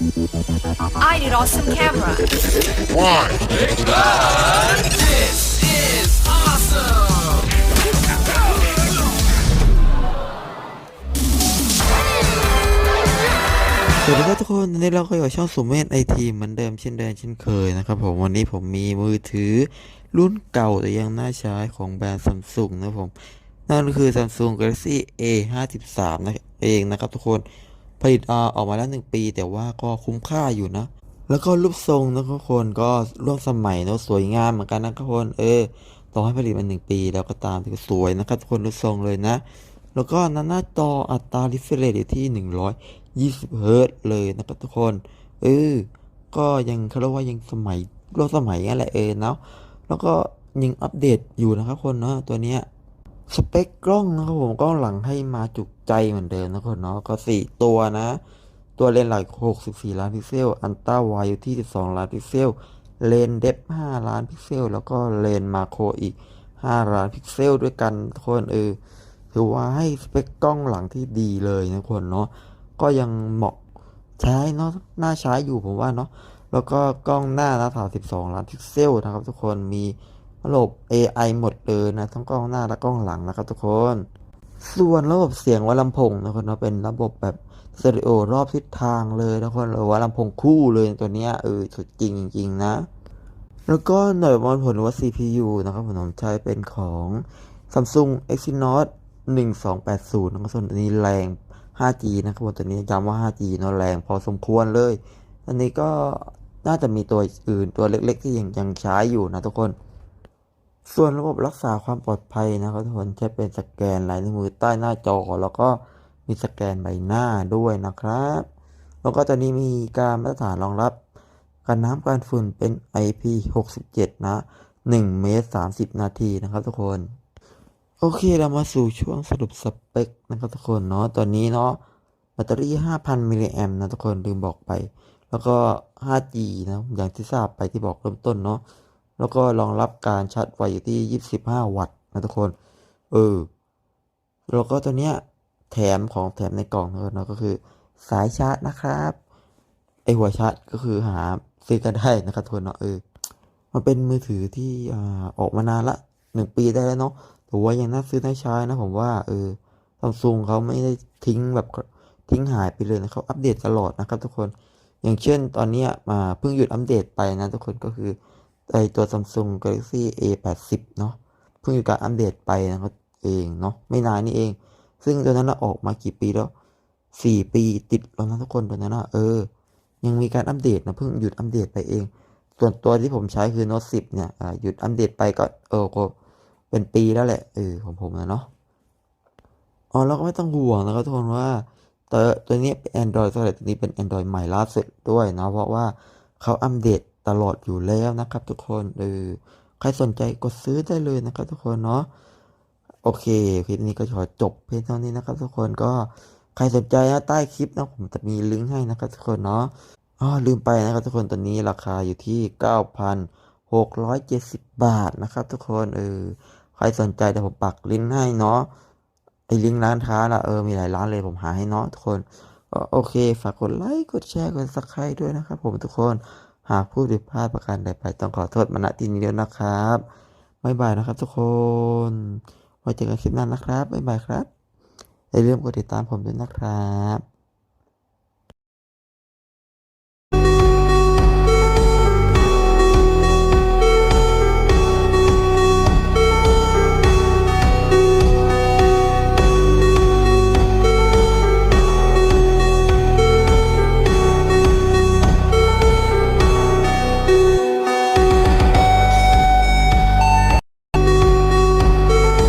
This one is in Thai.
I need awesome camera. Why? This is awesome! สวัสดีครับทุกคนวันนี้เราก็อยู่กับช่องสุมเมธไอทีเหมือนเดิมเช่นเดิมเช่นเคยนะครับผมวันนี้ผมมีมือถือรุ่นเก่าแต่ยังน่าใช้ของแบรนด์ซัมซุงนะครับผม นั่นก็คือ Samsung Galaxy A 5 3นะเองนะครับทุกคน ผลิตอออกมาแล้ว1ปี แต่ว่าก็คุ้มค่าอยู่นะ แล้วก็รูปทรงนะทุกคนก็ร่วมสมัยเนอะสวยงามเหมือนกันนะทุกคนเออต่อให้ผลิตมา1ปี แล้วก็ตามที่สวยนะครับทุกคนรูปทรงเลยนะ แล้วก็หน้าหน้าจออัตรา refresh rate อยู่ที่ 120เฮิร์ตเลยนะครับทุกคนเออก็ยังเขาเรียกว่ายังสมัยร่วมสมัยนั่นแหละเออเนาะแล้วก็ยังอัปเดตอยู่นะครับคนเนาะตัวเนี้ย สเปคกล้องนะครับผมกล้องหลังให้มาจุกใจเหมือนเดิมนะคนเนาะก็ 4 ตัวนะ ตัวเลนส์หลัก 64 ล้านพิกเซล อันต้าไวอยู่ที่ 12 ล้านพิกเซล เลนเดฟ5ล้านพิกเซล แล้วก็เลนมาโครอีก 5 ล้านพิกเซลด้วยกันทุกคนเออถือว่าให้สเปคกล้องหลังที่ดีเลยนะคนเนาะก็ยังเหมาะใช้เนาะน่าใช้อยู่ผมว่าเนาะแล้วก็กล้องหน้านะถ่าย12ล้านพิกเซลนะครับทุกคนมี ระบบ AI หมดเลยนะ ทั้งกล้องหน้าและกล้องหลังนะครับทุกคน ส่วนระบบเสียงว่าลำโพงนะครับเนาะเป็นระบบแบบสเตอริโอรอบทิศทางเลยนะคนหรือว่าลำโพงคู่เลยตัวเนี้ยเออสุดจริงจริงนะ แล้วก็หน่วยวัดผลว่า CPU นะครับผมใช้เป็นของ Samsung Exynos 1280นะครับส่วนอันนี้แรง 5G นะครับผมตัวนี้ย้ำว่า 5G เนาะแรงพอสมควรเลย อันนี้ก็น่าจะมีตัวอื่นตัวเล็กๆที่ยังยังใช้อยู่นะทุกคน ส่วนระบบรักษาความปลอดภัยนะครับทุกคนใช้เป็นสแกนลายนิ้วมือใต้หน้าจอ แล้วก็มีสแกนใบหน้าด้วยนะครับ แล้วก็ตอนนี้มีการมาตรฐานรองรับกันน้ำกันฝุ่นเป็น IP67 นะ1เมตร30 นาทีนะครับทุกคน โอเคเรามาสู่ช่วงสรุปสเปคนะครับทุกคนเนาะตอนนี้เนาะแบตเตอรี่ 5,000มิลลิแอมนะทุกคนลืมบอกไป แล้วก็ 5G นะอย่างที่ทราบไปที่บอกเริ่มต้นเนาะ แล้วก็รองรับการชาร์จไฟอยู่ที่ 25 วัตต์นะทุกคน เออ แล้วก็ตัวเนี้ยแถมของแถมในกล่องเนาะก็คือ สายชาร์จนะครับไอหัวชาร์จก็คือหาซื้อกันได้นะครับทุกคนเนาะเออมันเป็นมือถือที่อออกมานานละหนึ่งปีได้แล้วเนาะแต่ว่ายังน่าซื้อน่าใช้นะผมว่าเออซัมซุงเขาไม่ได้ทิ้งแบบทิ้งหายไปเลยนะเขาอัปเดตตลอดนะครับทุกคน อย่างเช่นตอนนี้มาเพิ่งหยุดอัปเดตไปนะทุกคนก็คือ ไอตัว Samsung Galaxy A80 เนาะเพิ่งหยุดการอัปเดตไปนะครับเองเนาะไม่นานนี่เอง ซึ่งตัวนั้นออกมากี่ปีแล้วสี่ปีติดแล้วนะทุกคนตัวนั้นนะเออ ยังมีการอัปเดตนะเพิ่งหยุดอัปเดตไปเอง ส่วนตัวที่ผมใช้คือ Note 10 เนี่ยหยุดอัปเดตไปก็เออก็เป็นปีแล้วแหละเออของผมนะเนาะอ๋อแล้วก็ไม่ต้องห่วงนะครับทุกคนว่าตัวตัวนี้เป็น Android ตัวนี้เป็น Android ใหม่ล่าสุดด้วยนะเพราะว่าเขาอัปเดต ตลอดอยู่แล้วนะครับทุกคนเออใครสนใจกดซื้อได้เลยนะครับทุกคนเนาะโอเคคลิปนี้ก็ขอจบเพียงเท่านี้นะครับทุกคนก็ใครสนใจนะใต้คลิปนะผมจะมีลิงก์ให้นะครับทุกคนเนาะอ๋อลืมไปนะครับทุกคนตอนนี้ราคาอยู่ที่ 9,670 บาทนะครับทุกคนเออใครสนใจเดี๋ยวผมปักลิงก์ให้เนาะไอ้ลิงก์ร้านค้าละเออมีหลายร้านเลยผมหาให้เนาะทุกคนก็โอเคฝากกดไลค์กดแชร์กดซับสไครต์ด้วยนะครับผมทุกคน หากผู้ผิดพลาดประการใดไปต้องขอโทษมาณที่นี้ด้วยนะครับบ๊ายบายนะครับทุกคนไว้เจอกันคลิปหน้านะครับบ๊ายบายครับอย่าลืมกดติดตามผมด้วยนะครับ